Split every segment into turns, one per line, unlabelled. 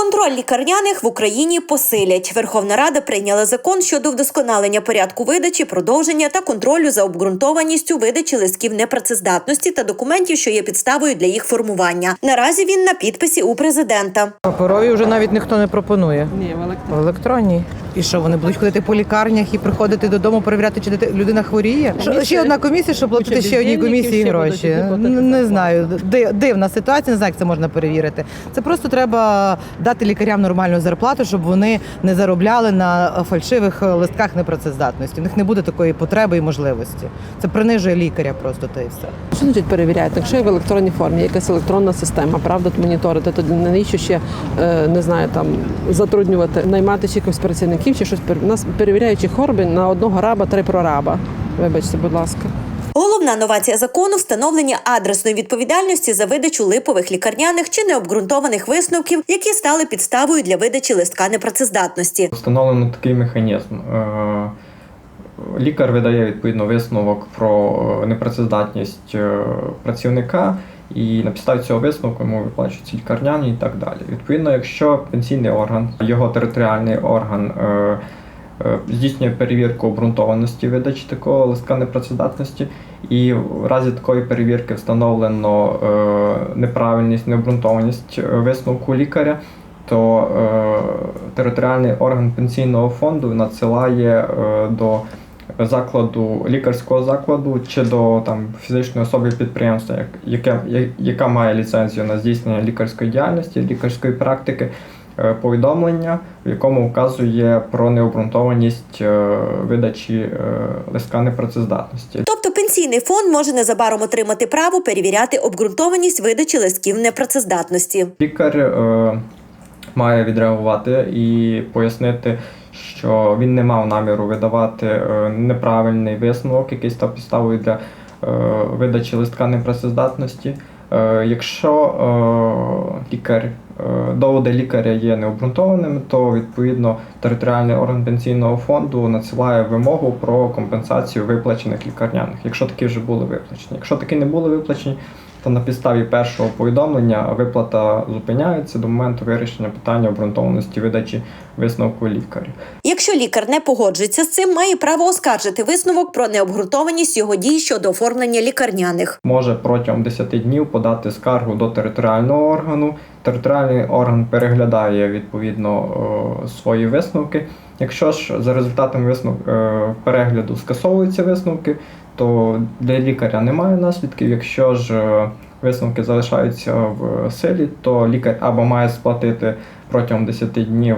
Контроль лікарняних в Україні посилять. Верховна Рада прийняла закон щодо вдосконалення порядку видачі, продовження та контролю за обґрунтованістю видачі листків непрацездатності та документів, що є підставою для їх формування. Наразі він на підписі у президента.
Паперові вже навіть ніхто не пропонує.
Ні, в електронній.
В електронній. І що вони будуть ходити по лікарнях і приходити додому, перевіряти, чи людина хворіє? Що, ще одна комісія, щоб платити ще одній комісії гроші. Не, знаю. Ди- Дивна ситуація, не знаю, як це можна перевірити. Це просто треба дати лікарям нормальну зарплату, щоб вони не заробляли на фальшивих листках непрацездатності. У них не буде такої потреби і можливості. Це принижує лікаря просто та і все.
Що значить перевіряєте? Якщо є в електронній формі, якась електронна система, правда, то моніторити, то навіщо ще е, не знаю, там затруднювати, наймати ще якихось працівників чи щось У нас перевіряючі хорби на одного раба, три прораба. Вибачте, будь ласка.
Головна новація закону встановлення адресної відповідальності за видачу липових лікарняних чи необґрунтованих висновків, які стали підставою для видачі листка непрацездатності.
Встановлено такий механізм. Е, Лікар видає відповідно висновок про е, непрацездатність е, працівника, і на підставі цього висновку йому виплачуються лікарняні і так далі. Відповідно, якщо пенсійний орган, його територіальний орган здійснює перевірку обґрунтованості видачі такого листка непрацездатності, і в разі такої перевірки встановлено е, неправильність, необґрунтованість е, висновку лікаря, то е, територіальний орган пенсійного фонду надсилає е, до закладу лікарського закладу чи до там фізичної особи підприємства, як, яке, яка має ліцензію на здійснення лікарської діяльності, лікарської практики, е, повідомлення, в якому вказує про необґрунтованість е, видачі е, листка непрацездатності.
Тобто пенсійний фонд може незабаром отримати право перевіряти обґрунтованість видачі листків непрацездатності.
Лікар е, має відреагувати і пояснити, що він не мав наміру видавати е, неправильний висновок, який став підставою для е, видачі листка непрацездатності. Е, якщо е, лікар е, доводи лікаря є необґрунтованими, то відповідно територіальний орган пенсійного фонду надсилає вимогу про компенсацію виплачених лікарняних, якщо такі вже були виплачені. Якщо такі не були виплачені, то на підставі першого повідомлення виплата зупиняється до моменту вирішення питання обґрунтованості видачі висновку лікаря.
Якщо лікар не погоджується з цим, має право оскаржити висновок про необґрунтованість його дій щодо оформлення лікарняних.
Може протягом 10 днів подати скаргу до територіального органу. Територіальний орган переглядає відповідно е, свої висновки. Якщо ж за результатами виснов... е, перегляду скасовуються висновки, то для лікаря немає наслідків. Якщо ж е, висновки залишаються в силі, то лікар або має сплатити протягом 10 днів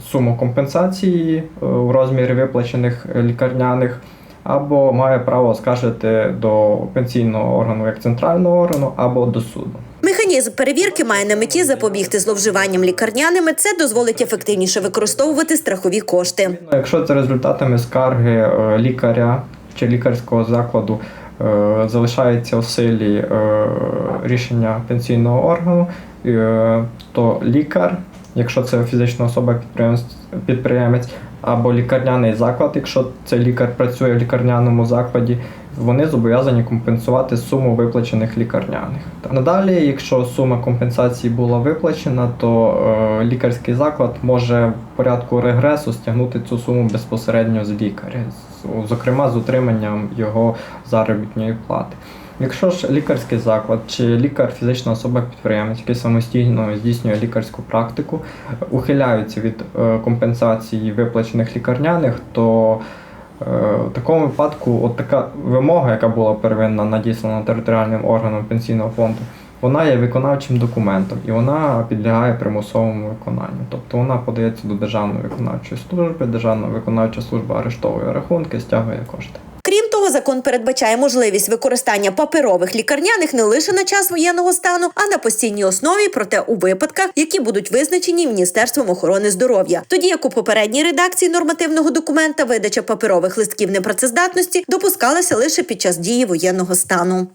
суму компенсації у розмірі виплачених лікарняних, або має право оскаржити до пенсійного органу як центрального органу, або до суду.
Механізм перевірки має на меті запобігти зловживанням лікарняними. Це дозволить ефективніше використовувати страхові кошти.
Якщо за результатами скарги е, лікаря чи лікарського закладу е, залишається в силі е, рішення пенсійного органу, то лікар, якщо це фізична особа підприємець, або лікарняний заклад, якщо цей лікар працює в лікарняному закладі, вони зобов'язані компенсувати суму виплачених лікарняних. Надалі, якщо сума компенсації була виплачена, то е, лікарський заклад може в порядку регресу стягнути цю суму безпосередньо з лікаря, зокрема з утриманням його заробітної плати. Якщо ж лікарський заклад чи лікар, фізична особа підприємець, який самостійно здійснює лікарську практику, ухиляються від е, компенсації виплачених лікарняних, то В такому випадку, от така вимога, яка була первинна надіслана територіальним органом пенсійного фонду, вона є виконавчим документом і вона підлягає примусовому виконанню. Тобто вона подається до Державної виконавчої служби, Державна виконавча служба арештовує рахунки, стягує кошти.
Закон передбачає можливість використання паперових лікарняних не лише на час воєнного стану, а на постійній основі, проте у випадках, які будуть визначені Міністерством охорони здоров'я. Тоді як у попередній редакції нормативного документа видача паперових листків непрацездатності допускалася лише під час дії воєнного стану.